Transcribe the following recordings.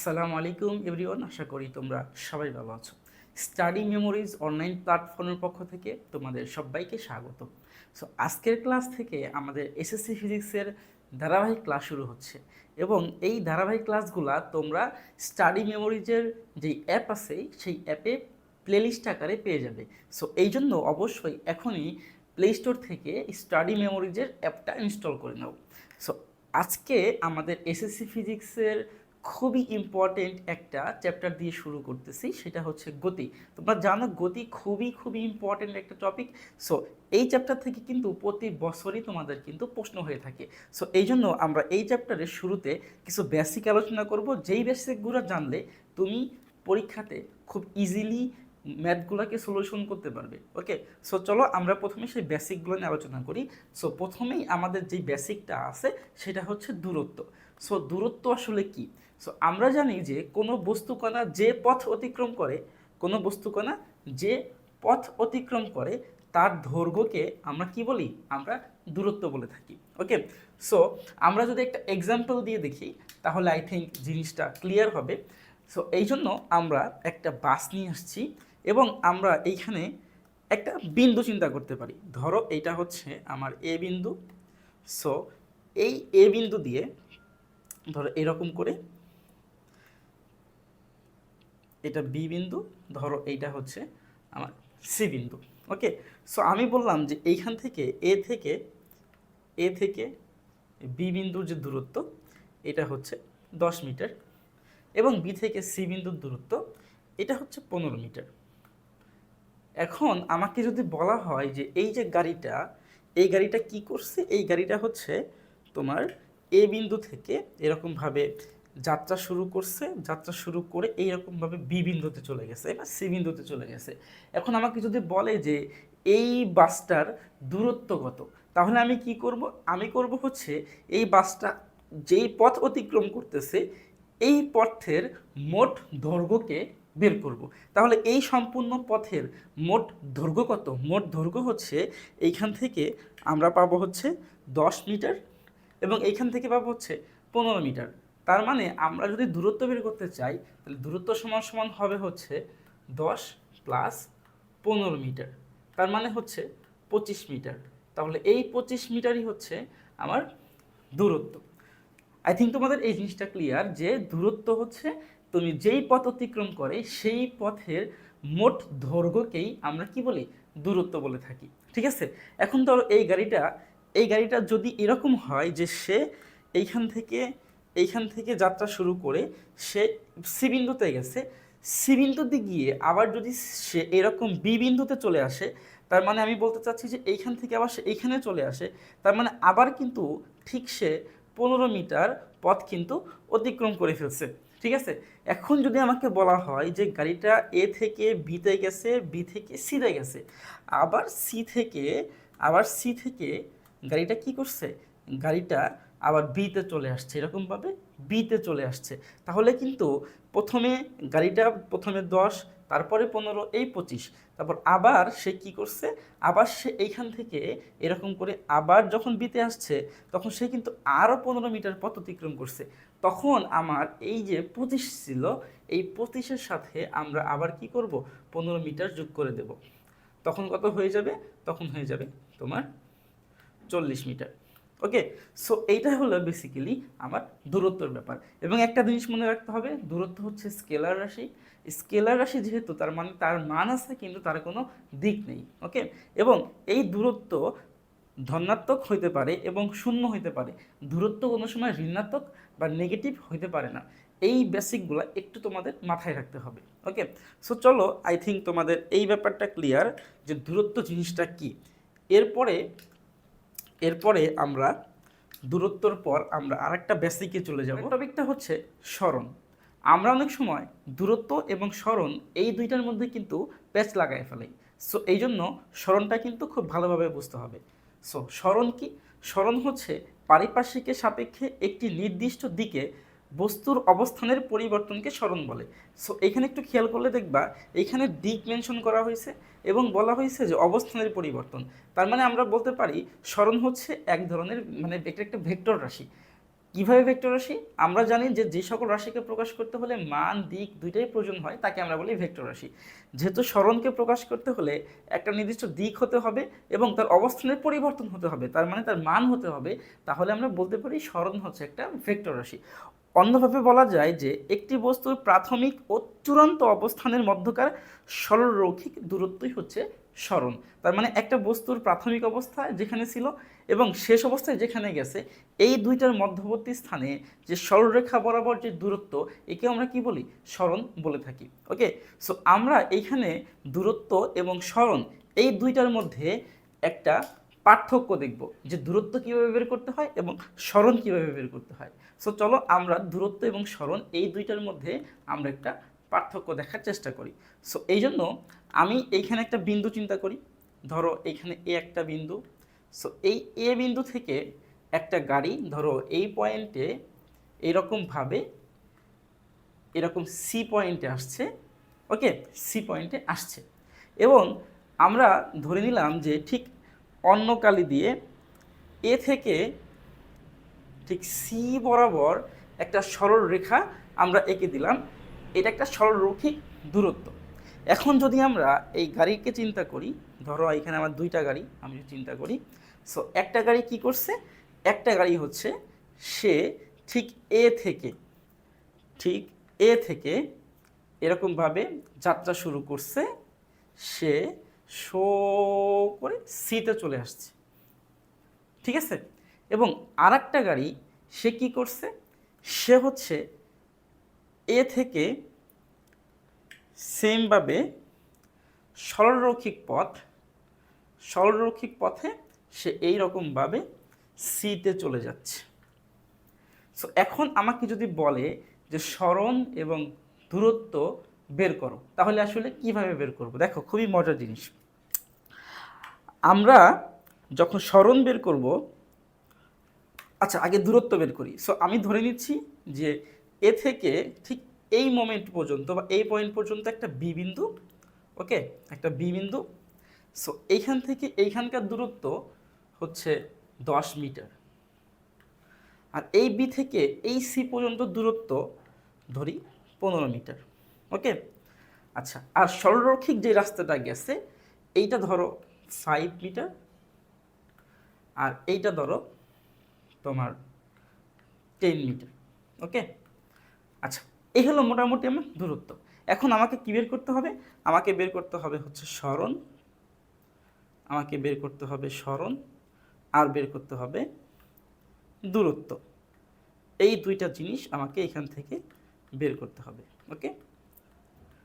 আসসালামু আলাইকুম এভরিওয়ান, আশা করি তোমরা সবাই ভালো আছো। স্টাডি মেমোরিজ অনলাইন প্ল্যাটফর্মের পক্ষ থেকে তোমাদের সবাইকে স্বাগত সো আজকের ক্লাস থেকে আমাদের এসএসসি ফিজিক্সের ধারাবাহিক ক্লাস শুরু হচ্ছে এবং এই ধারাবাহিক ক্লাসগুলা তোমরা স্টাডি মেমোরিজের যেই অ্যাপ আছে, সেই অ্যাপে প্লেলিস্ট আকারে পেয়ে যাবে। সো এই জন্য অবশ্যই এখনই প্লে স্টোর থেকে স্টাডি মেমোরিজের অ্যাপটা ইনস্টল করে নাও। সো আজকে আমাদের এসএসসি ফিজিক্সের খুবই ইম্পর্টেন্ট একটা চ্যাপ্টার দিয়ে শুরু করতেছি, সেটা হচ্ছে গতি। তোমরা জানো গতি খুবই খুবই ইম্পর্টেন্ট একটা টপিক সো এই চ্যাপ্টার থেকে কিন্তু প্রতি বছরই তোমাদের কিন্তু প্রশ্ন হয়ে থাকে। সো এই জন্য আমরা এই চ্যাপ্টারের শুরুতে কিছু বেসিক আলোচনা করব। যেই বেসিকগুলো জানলে তুমি পরীক্ষাতে খুব ইজিলি ম্যাথগুলোকে সলিউশন করতে পারবে। ওকে সো চলো আমরা প্রথমে সেই বেসিকগুলো নিয়ে আলোচনা করি। সো প্রথমেই আমাদের যে বেসিকটা আছে, সেটা হচ্ছে দূরত্ব। সো দূরত্ব আসলে কি? সো আমরা জানি যে কোনো বস্তুকণা যে পথ অতিক্রম করে, কোনো বস্তুকণা যে পথ অতিক্রম করে, তার দৈর্ঘ্যকে আমরা কি বলি? আমরা দূরত্ব বলে থাকি। ওকে সো আমরা যদি একটা এক্সাম্পল দিয়ে দেখি, তাহলে আই থিঙ্ক জিনিসটা ক্লিয়ার হবে। সো এই জন্য আমরা একটা বাস নিয়ে আসছি এবং আমরা এইখানে একটা বিন্দু চিন্তা করতে পারি। ধরো এইটা হচ্ছে আমার এ বিন্দু। সো এই এ বিন্দু দিয়ে, ধরো এরকম করে এটা বি বিন্দু, ধরো এইটা হচ্ছে আমার সি বিন্দু ওকে সো আমি বললাম যে এইখান থেকে এ থেকে এ থেকে বি বিন্দুর যে দূরত্ব, এটা হচ্ছে দশ মিটার এবং বি থেকে সি বিন্দুর দূরত্ব, এটা হচ্ছে পনেরো মিটার। এখন আমাকে যদি বলা হয় যে এই যে গাড়িটা, এই গাড়িটা কি করছে? এই গাড়িটা হচ্ছে তোমার এ বিন্দু থেকে এরকমভাবে যাত্রা শুরু করছে, যাত্রা শুরু করে এইরকমভাবে বি বিন্দুতে চলে গেছে বা সি বিন্দুতে চলে গেছে। এখন আমাকে যদি বলে যে এই বাসটার দূরত্ব কত, তাহলে আমি কি করব? আমি করব হচ্ছে এই বাসটা যেই পথ অতিক্রম করতেছে, এই পথের মোট দৈর্ঘ্যকে বের করব। তাহলে এই সম্পূর্ণ পথের মোট দৈর্ঘ্য কত? মোট দৈর্ঘ্য হচ্ছে এইখান থেকে আমরা পাবো হচ্ছে দশ মিটার এবং এইখান থেকে পাবো হচ্ছে পনেরো মিটার। তার মানে আমরা যদি দূরত্ব বের করতে চাই, তাহলে দূরত্ব সমান সমান হবে হচ্ছে দশ প্লাস পনেরো মিটার তার মানে হচ্ছে পঁচিশ মিটার তাহলে এই পঁচিশ মিটারই হচ্ছে আমার দূরত্ব। আই থিঙ্ক তোমাদের এই জিনিসটা ক্লিয়ার যে দূরত্ব হচ্ছে তুমি যেই পথ অতিক্রম করে, সেই পথের মোট দৈর্ঘ্যকেই আমরা কি বলি? দূরত্ব বলে থাকি। ঠিক আছে? এখন ধরো এই গাড়িটা এই গাড়িটা যদি এরকম হয় যে সে এইখান থেকে এইখান থেকে যাত্রা শুরু করে সে সি বিন্দুতে গেছে। সি বিন্দুতে গিয়ে আবার যদি সে এরকম বি বিন্দুতে চলে আসে, তার মানে আমি বলতে চাচ্ছি যে এইখান থেকে আবার সে এইখানে চলে আসে, তার মানে আবার কিন্তু ঠিক সে পনেরো মিটার পথ কিন্তু অতিক্রম করে ফেলছে। ঠিক আছে? এখন যদি আমাকে বলা হয় যে গাড়িটা এ থেকে বিতে গেছে বি থেকে সিতে গেছে, আবার সি থেকে, আবার সি থেকে গাড়িটা কি করছে? গাড়িটা আবার বিতে চলে আসছে, এরকমভাবে বিতে চলে আসছে। তাহলে কিন্তু প্রথমে গাড়িটা প্রথমে দশ, তারপরে পনেরো, এই পঁচিশ। তারপর আবার সে কি করছে? আবার সে এইখান থেকে এরকম করে আবার যখন বিতে আসছে, তখন সে কিন্তু আরও পনেরো মিটার পথ অতিক্রম করছে। তখন আমার এই যে পঁচিশ ছিল, এই পঁচিশের সাথে আমরা আবার কি করব? পনেরো মিটার যোগ করে দেব। তখন কত হয়ে যাবে? তখন হয়ে যাবে তোমার চল্লিশ মিটার। ওকে সো এইটা হলো বেসিক্যালি আমার দূরত্বর ব্যাপার। এবং একটা জিনিস মনে রাখতে হবে, দূরত্ব হচ্ছে স্কেলার রাশি। স্কেলার রাশি যেহেতু, তার মানে তার মান আছে, কিন্তু তার কোনো দিক নেই ওকে এবং এই দূরত্ব ধনাত্মক হইতে পারে এবং শূন্য হইতে পারে। দূরত্ব কোনো সময় ঋণাত্মক বা নেগেটিভ হইতে পারে না। এই বেসিকগুলো একটু তোমাদের মাথায় রাখতে হবে ওকে সো চলো আই থিঙ্ক তোমাদের এই ব্যাপারটা ক্লিয়ার যে দূরত্ব জিনিসটা কি। এরপরে এরপরে আমরা দূরত্বর পর আমরা আরেকটা বেসিকে চলে যাব। টপিকটা হচ্ছে স্মরণ। আমরা অনেক সময় দূরত্ব এবং স্মরণ এই দুইটার মধ্যে কিন্তু প্যাচ লাগাই ফেলে। সো এই জন্য স্মরণটা কিন্তু খুব ভালোভাবে বুঝতে হবে। সো স্মরণ কি? স্মরণ হচ্ছে পারিপার্শ্বিকের সাপেক্ষে একটি নির্দিষ্ট দিকে বস্তুর অবস্থানের পরিবর্তনকে স্মরণ বলে। সো এখানে একটু খেয়াল করলে দেখবা, এখানে দিক মেনশন করা হয়েছে এবং বলা হয়েছে যে অবস্থানের পরিবর্তন। তার মানে আমরা বলতে পারি, স্মরণ হচ্ছে এক ধরনের মানে এটা একটা ভেক্টর রাশি। কীভাবে ভেক্টর রাশি? আমরা জানি যে যে সকল রাশিকে প্রকাশ করতে হলে মান, দিক দুইটাই প্রয়োজন হয়, তাকে আমরা বলি ভেক্টর রাশি। যেহেতু স্মরণকে প্রকাশ করতে হলে একটা নির্দিষ্ট দিক হতে হবে এবং তার অবস্থানের পরিবর্তন হতে হবে, তার মানে তার মান হতে হবে, তাহলে আমরা বলতে পারি স্মরণ হচ্ছে একটা ভেক্টর রাশি। অন্যভাবে বলা যায় যে একটি বস্তুর প্রাথমিক ও চূড়ান্ত অবস্থানের মধ্যকার সরলরৈখিক দূরত্বই হচ্ছে স্মরণ। তার মানে একটা বস্তুর প্রাথমিক অবস্থা যেখানে ছিল এবং শেষ অবস্থায় যেখানে গেছে, এই দুইটার মধ্যবর্তী স্থানে যে সরলরেখা বরাবর যে দূরত্ব, একে আমরা কি বলি? স্মরণ বলে থাকি। ওকে সো আমরা এইখানে দূরত্ব এবং স্মরণ এই দুইটার মধ্যে একটা পার্থক্য দেখব যে দূরত্ব কীভাবে বের করতে হয় এবং স্মরণ কীভাবে বের করতে হয়। সো চলো আমরা দূরত্ব এবং স্মরণ এই দুইটার মধ্যে আমরা একটা পার্থক্য দেখার চেষ্টা করি। সো এই জন্য আমি এইখানে একটা বিন্দু চিন্তা করি। ধরো এইখানে এ একটা বিন্দু সো এই এ বিন্দু থেকে একটা গাড়ি, ধরো এই পয়েন্টে এরকমভাবে এরকম সি পয়েন্টে আসছে ওকে সি পয়েন্টে আসছে। এবং আমরা ধরে নিলাম যে ঠিক অন্য কালি দিয়ে এ থেকে ঠিক সি বরাবর একটা সরল রেখা আমরা এঁকে দিলাম। এটা একটা সরলরৈখিক দূরত্ব। এখন যদি আমরা এই গাড়িকে চিন্তা করি, ধরো এখানে আমার দুইটা গাড়ি আমি চিন্তা করি। সো একটা গাড়ি কি করছে? একটা গাড়ি হচ্ছে সে ঠিক এ থেকে, ঠিক এ থেকে এরকমভাবে যাত্রা শুরু করছে। সে শো করে সিতে চলে আসছে। ঠিক আছে? এবং আর একটা গাড়ি সে কি করছে? সে হচ্ছে এ থেকে সেমভাবে সরলরৈখিক পথ, সরলরৈখিক পথে সে এই রকমভাবে সিতে চলে যাচ্ছে। সো এখন আমাকে যদি বলে যে স্মরণ এবং দূরত্ব বের করো, তাহলে আসলে কীভাবে বের করব? দেখো, খুবই মজার জিনিস। আমরা যখন স্মরণ বের করব আচ্ছা আগে দূরত্ব বের করি। সো আমি ধরে নিচ্ছি যে এ থেকে ঠিক এই মোমেন্ট পর্যন্ত বা এই পয়েন্ট পর্যন্ত একটা বি বিন্দু ওকে একটা বি বিন্দু। সো এইখান থেকে এইখানকার দূরত্ব হচ্ছে দশ মিটার। আর এই বি থেকে এই সি পর্যন্ত দূরত্ব ধরি পনেরো মিটার, ওকে? আচ্ছা আর সরলরৈখিক যে রাস্তাটা গেছে, এইটা ধরো ফাইভ মিটার, আর এইটা ধরো তোমার টেন মিটার, ওকে? আচ্ছা এই হলো মোটামুটি আমার দূরত্ব। এখন আমাকে কী বের করতে হবে? আমাকে বের করতে হবে হচ্ছে স্মরণ আমাকে বের করতে হবে স্মরণ আর বের করতে হবে দূরত্ব। এই দুইটা জিনিস আমাকে এখান থেকে বের করতে হবে, ওকে?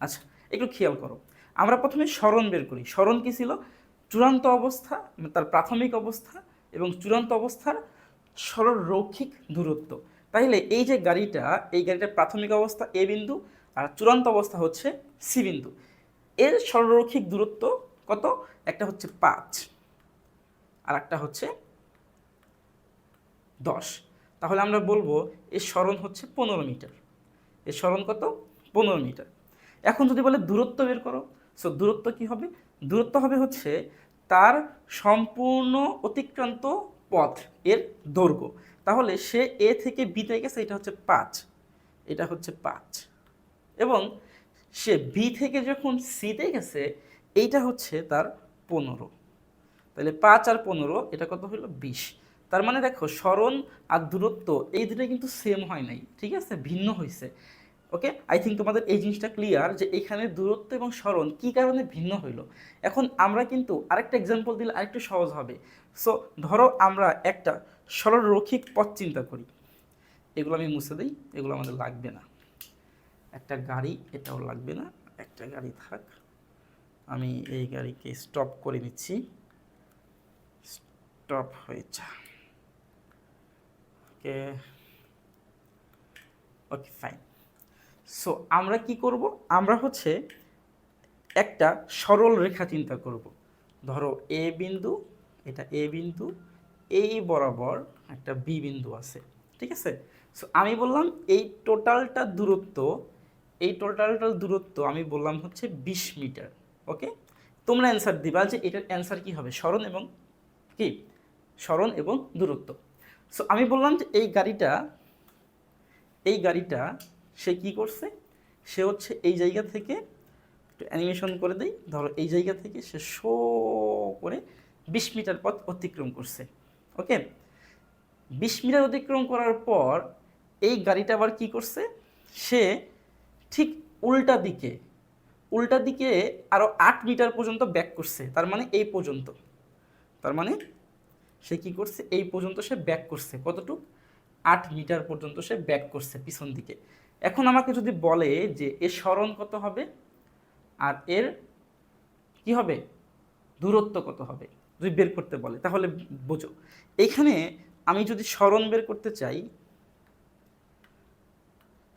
আচ্ছা একটু খেয়াল করো। আমরা প্রথমে স্মরণ বের করি। স্মরণ কী ছিল? চূড়ান্ত অবস্থা, তার প্রাথমিক অবস্থা এবং চূড়ান্ত অবস্থার সরলরৈখিক দূরত্ব। তাইলে এই যে গাড়িটা, এই গাড়িটার প্রাথমিক অবস্থা এ বিন্দু আর চূড়ান্ত অবস্থা হচ্ছে সি বিন্দু। এর সরলরৈখিক দূরত্ব কত? একটা হচ্ছে পাঁচ। আর একটা হচ্ছে দশ। তাহলে আমরা বলব এর স্মরণ হচ্ছে পনেরো মিটার। এর স্মরণ কত? পনেরো মিটার। এখন যদি বলে দূরত্ব বের করো সো দূরত্ব কি হবে? দূরত্ব হবে হচ্ছে তার সম্পূর্ণ অতিক্রান্ত পথ, এর দৈর্ঘ্য। তাহলে সে এ থেকে বিতে গেছে, এটা হচ্ছে পাঁচ। এটা হচ্ছে পাঁচ। এবং সে বি থেকে যখন সিতে গেছে, এইটা হচ্ছে তার পনেরো। তাহলে পাঁচ আর পনেরো, এটা কত হলো? বিশ। তার মানে দেখো, স্মরণ আর দূরত্ব, এই দুটো কিন্তু সেম হয় নাই, ঠিক আছে? ভিন্ন হয়েছে ওকে আই থিঙ্ক তোমাদের এই জিনিসটা ক্লিয়ার যে এখানে দূরত্ব এবং স্মরণ কী কারণে ভিন্ন হইল? এখন আমরা কিন্তু আরেকটা এক্সাম্পল দিলে আরেকটু সহজ হবে। সো ধরো আমরা একটা সরলরৈখিক পথ চিন্তা করি। এগুলো আমি মুছে দিই, এগুলো আমাদের লাগবে না। একটা গাড়ি, এটাও লাগবে না। একটা গাড়ি থাক, আমি এই গাড়িকে স্টপ করে নিচ্ছি। স্টপ হয়ে যা ওকে। ওকে ফাইন সো আমরা কি করব? আমরা হচ্ছে একটা সরল রেখা চিন্তা করব। ধরো এ বিন্দু, এটা এ বিন্দু, এই বরাবর একটা বি বিন্দু আছে, ঠিক আছে? সো আমি বললাম এই টোটালটা দূরত্ব, এই টোটালটার দূরত্ব আমি বললাম হচ্ছে বিশ মিটার, ওকে? তোমরা অ্যান্সার দিবা যে এটার অ্যান্সার কি হবে স্মরণ এবং কি? স্মরণ এবং দূরত্ব। সো আমি বললাম যে এই গাড়িটা এই গাড়িটা সে কি করছে? সে হচ্ছে এই জায়গা থেকে একটু অ্যানিমেশন করে দেই। ধরো এই জায়গা থেকে সে শো করে বিশ মিটার পথ অতিক্রম করছে। ওকে বিশ মিটার অতিক্রম করার পর এই গাড়িটা আবার কি করছে? সে ঠিক উল্টা দিকে উল্টা দিকে আরও আট মিটার পর্যন্ত ব্যাক করছে। তার মানে এই পর্যন্ত। তার মানে সে কি করছে? এই পর্যন্ত সে ব্যাক করছে। কতটুক? আট মিটার পর্যন্ত সে ব্যাক করছে পিছন দিকে। এখন আমাকে যদি বলে যে এর স্মরণ কত হবে? আর এর কি হবে? দূরত্ব কত হবে? যদি বের করতে বলে, তাহলে বোঝো। এইখানে আমি যদি স্মরণ বের করতে চাই,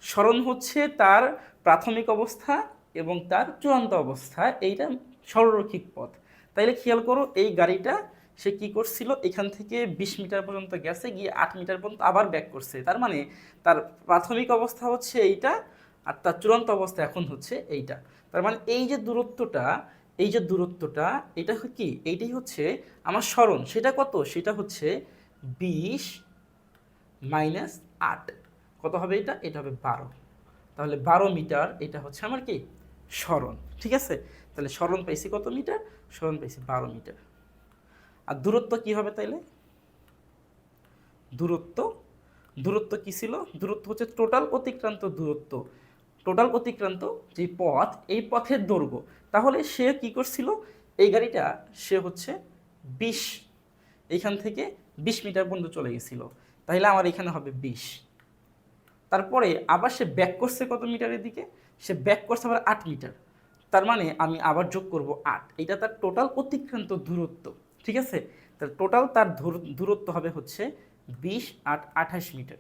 স্মরণ হচ্ছে তার প্রাথমিক অবস্থা এবং তার চূড়ান্ত অবস্থা। এইটা সরলরৈখিক পথ। তাইলে খেয়াল করো, এই গাড়িটা সে কি করছিল? এখান থেকে বিশ মিটার পর্যন্ত গেছে, গিয়ে আট মিটার পর্যন্ত আবার ব্যাক করছে। তার মানে তার প্রাথমিক অবস্থা হচ্ছে এইটা আর তার চূড়ান্ত অবস্থা এখন হচ্ছে এইটা। তার মানে এই যে দূরত্বটা, এই যে দূরত্বটা, এটা কি? এইটাই হচ্ছে আমার স্মরণ। সেটা কত? সেটা হচ্ছে বিশ মাইনাস আট। কত হবে এটা? এটা হবে বারো। তাহলে বারো মিটার, এটা হচ্ছে আমার কি? স্মরণ। ঠিক আছে? তাহলে স্মরণ পাইছি কত মিটার? স্মরণ পাইছি বারো মিটার। আর দূরত্ব কি হবে তাইলে? দূরত্ব। দূরত্ব কি ছিল? দূরত্ব হচ্ছে টোটাল অতিক্রান্ত দূরত্ব। টোটাল অতিক্রান্ত যে পথ, এই পথের দৈর্ঘ্য। তাহলে সে কি করছিল? এই গাড়িটা, সে হচ্ছে বিশ। এইখান থেকে বিশ মিটার পর্যন্ত চলে গেছিল। তাহলে আমার এখানে হবে বিশ। তারপরে আবার সে ব্যাক করছে কত মিটারের দিকে? সে ব্যাক করছে আবার আট মিটার। তার মানে আমি আবার যোগ করব আট। এটা তার টোটাল অতিক্রান্ত দূরত্ব। ঠিক আছে? তার টোটাল তার দূরত্ব হবে হচ্ছে বিশ আট আঠাশ মিটার।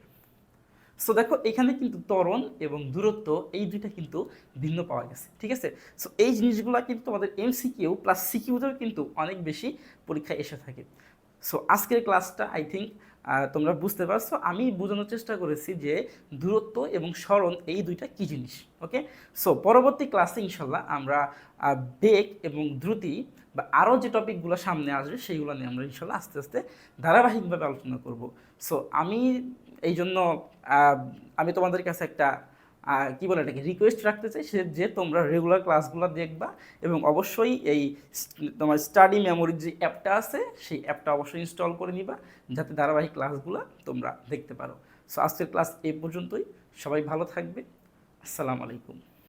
সো দেখো, এখানে কিন্তু ত্বরণ এবং দূরত্ব এই দুইটা কিন্তু ভিন্ন পাওয়া গেছে, ঠিক আছে? সো এই জিনিসগুলো কিন্তু আমাদের এমসিকিউ প্লাস সিকিউতেও কিন্তু অনেক বেশি পরীক্ষায় এসে থাকে। সো আজকের ক্লাসটা আই থিঙ্ক তোমরা বুঝতে পারছ। আমি বোঝানোর চেষ্টা করেছি যে দূরত্ব এবং স্মরণ এই দুইটা কী জিনিস ওকে সো পরবর্তী ক্লাসে ইনশাল্লাহ আমরা বেগ এবং দ্রুতি বা আরও যে টপিকগুলো সামনে আসবে, সেইগুলো নিয়ে আমরা ইনশাল্লাহ আস্তে আস্তে ধারাবাহিকভাবে আলোচনা করব। সো আমি এই জন্য আমি তোমাদের কাছে একটা কি বলে এটাকে রিকোয়েস্ট রাখতে চাই, সে যে তোমরা রেগুলার ক্লাসগুলো দেখবা এবং অবশ্যই এই তোমার স্টাডি মেমোরির যে অ্যাপটা আছে, সেই অ্যাপটা অবশ্যই ইনস্টল করে নিবা, যাতে ধারাবাহিক ক্লাসগুলো তোমরা দেখতে পারো। সো আজকের ক্লাস এ পর্যন্তই। সবাই ভালো থাকবে। আসসালামু আলাইকুম।